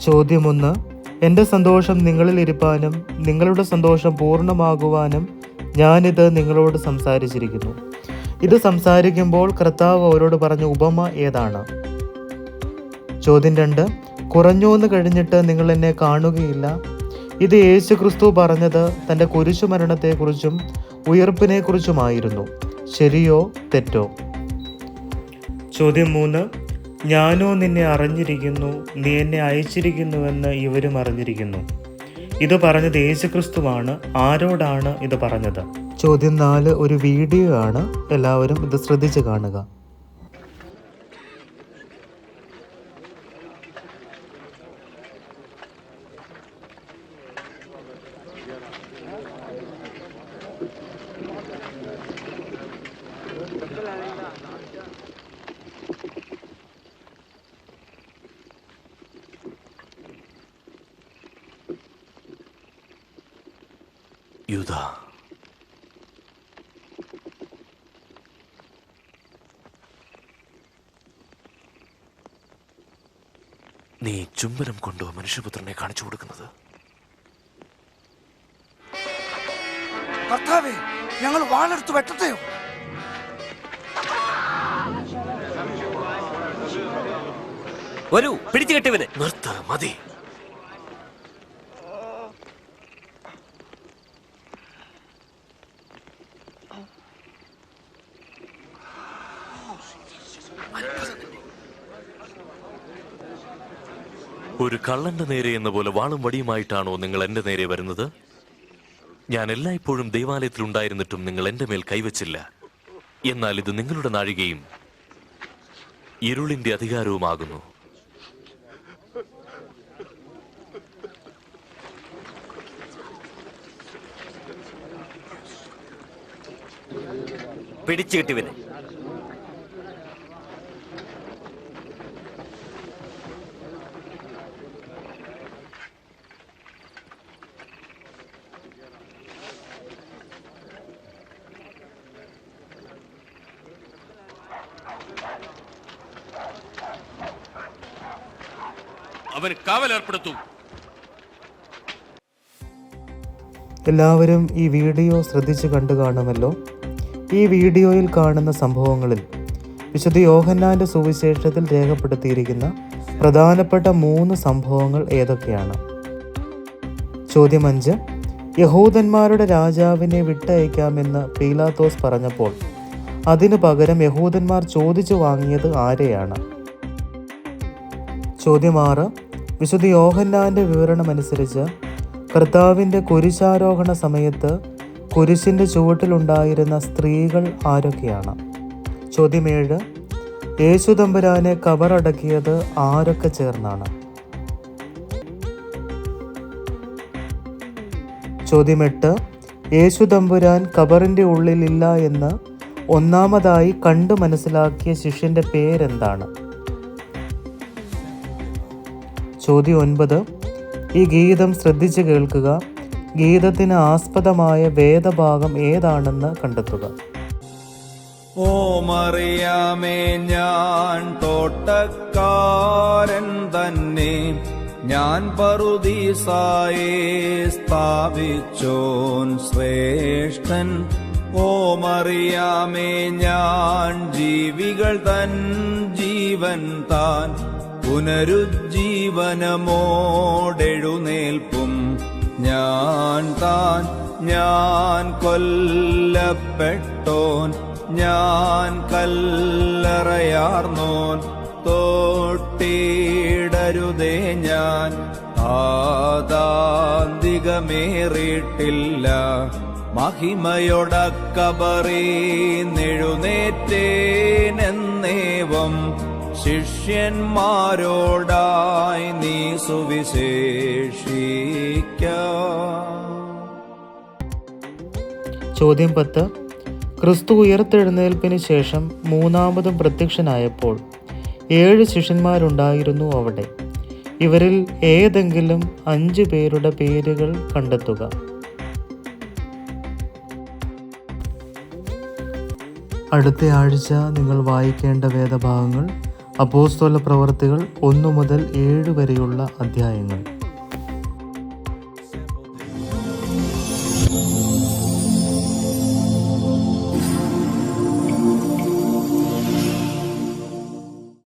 ചോദ്യമൊന്ന് എന്റെ സന്തോഷം നിങ്ങളിൽ ഇരിപ്പാനും നിങ്ങളുടെ സന്തോഷം പൂർണമാകുവാനും ഞാനിത് നിങ്ങളോട് സംസാരിച്ചിരിക്കുന്നു. ഇത് സംസാരിക്കുമ്പോൾ കർത്താവ് അവരോട് പറഞ്ഞ ഉപമ ഏതാണ്? ചോദ്യം രണ്ട് കുറഞ്ഞോന്ന് കഴിഞ്ഞിട്ട് നിങ്ങൾ എന്നെ കാണുകയില്ല. ഇത് യേശു ക്രിസ്തു പറഞ്ഞത് തന്റെ കുരിശുമരണത്തെക്കുറിച്ചും ഉയർപ്പിനെക്കുറിച്ചുമായിരുന്നു. ശരിയോ തെറ്റോ? ചോദ്യം മൂന്ന് ഞാനോ നിന്നെ അറിഞ്ഞിരിക്കുന്നു നീ എന്നെ അയച്ചിരിക്കുന്നുവെന്ന് ഇവരും അറിഞ്ഞിരിക്കുന്നു. ഇത് പറഞ്ഞത് യേശുക്രിസ്തുവാണ്. ആരോടാണ് ഇത് പറഞ്ഞത്? ചോദ്യം നാല് ഒരു വീഡിയോ ആണ്. എല്ലാവരും ഇത് ശ്രദ്ധിച്ച് കാണുക. യൂത നീ ചുംബനം കൊണ്ടോ മനുഷ്യപുത്രനെ കാണിച്ചു കൊടുക്കുന്നത്? ഭർത്താവേ ഞങ്ങൾ വാളെടുത്ത് വെട്ടത്തെയോ? വരൂ പിടിച്ചു കെട്ടിവന് നിർത്ത മതി. ഒരു കള്ളന്റെ നേരെ എന്ന പോലെ വാളും വടിയുമായിട്ടാണോ നിങ്ങൾ എന്റെ നേരെ വരുന്നത്? ഞാൻ എല്ലായ്പ്പോഴും ദേവാലയത്തിൽ ഉണ്ടായിരുന്നിട്ടും നിങ്ങൾ എന്റെ മേൽ കൈവച്ചില്ല. എന്നാൽ ഇത് നിങ്ങളുടെ നാഴികയും ഇരുളിന്റെ അധികാരവുമാകുന്നു. പിടിച്ചു കെട്ടിവനെ അവന് കാവലേർപ്പെടുത്തു എല്ലാവരും ഈ വീഡിയോ ശ്രദ്ധിച്ചു കണ്ടു കാണുമല്ലോ. ഈ വീഡിയോയിൽ കാണുന്ന സംഭവങ്ങളിൽ വിശുദ്ധ യോഹന്നാന്റെ സുവിശേഷത്തിൽ രേഖപ്പെടുത്തിയിരിക്കുന്ന പ്രധാനപ്പെട്ട മൂന്ന് സംഭവങ്ങൾ ഏതൊക്കെയാണ്? ചോദ്യം അഞ്ച് യഹൂദന്മാരുടെ രാജാവിനെ വിട്ടയക്കാമെന്ന് പീലാത്തോസ് പറഞ്ഞപ്പോൾ അതിനു പകരം യഹൂദന്മാർ ചോദിച്ചു വാങ്ങിയത് ആരെയാണ്? ചോദ്യം ആറ്. വിശുദ്ധ യോഹന്നാന്റെ വിവരണമനുസരിച്ച് കർത്താവിന്റെ കുരിശാരോഹണ സമയത്ത് കുരിശിന്റെ ചുവട്ടിലുണ്ടായിരുന്ന സ്ത്രീകൾ ആരൊക്കെയാണ്? ചോദ്യം ഏഴ്. യേശു തമ്പുരാനെ ആരൊക്കെ ചേർന്നാണ്? ചോദ്യം എട്ട്. യേശു തമ്പുരാൻ കബറിന്റെ ഉള്ളിലില്ല എന്ന് ഒന്നാമതായി കണ്ടു മനസ്സിലാക്കിയ ശിഷ്യന്റെ പേരെന്താണ്? ചോദ്യം ഒൻപത്. ഈ ഗീതം ശ്രദ്ധിച്ചു കേൾക്കുക. ഗീതത്തിന് ആസ്പദമായ വേദഭാഗം ഏതാണെന്ന് കണ്ടെത്തുക. ഓ മറിയാമേ ഞാൻ തോട്ടക്കാരൻ തന്നെ. ഞാൻ പറുദീസായേ സ്ഥാപിച്ചോൻ ശ്രേഷ്ഠൻ. ഓ മറിയാമേ ഞാൻ ജീവികൾ തൻ ജീവൻ താൻ. പുനരുജ്ജീവനമോടെഴുന്നേൽപ്പും ഞാൻ താൻ. ഞാൻ കൊല്ലപ്പെട്ടോൻ ഞാൻ കല്ലറയാർന്നോൻ. തോട്ടിടരുതേ ഞാൻ ആദാന്തികമേറിയിട്ടില്ല. മഹിമയൊടക്കബറി നെഴുന്നേറ്റേനെന്നേവം ശിഷ്യന്മാരോടായി നീ സുവിശേഷിക്ക. ചോദ്യം പത്ത്. ക്രിസ്തു ഉയർത്തെഴുന്നേൽപ്പിന് ശേഷം മൂന്നാമതും പ്രത്യക്ഷനായപ്പോൾ ഏഴ് ശിഷ്യന്മാരുണ്ടായിരുന്നു അവിടെ. ഇവരിൽ ഏതെങ്കിലും അഞ്ച് പേരുടെ പേരുകൾ കണ്ടെത്തുക. അടുത്ത ആഴ്ച നിങ്ങൾ വായിക്കേണ്ട വേദഭാഗങ്ങൾ അപ്പോസ്തോല പ്രവർത്തികൾ ഒന്നു മുതൽ ഏഴ് വരെയുള്ള അധ്യായങ്ങൾ.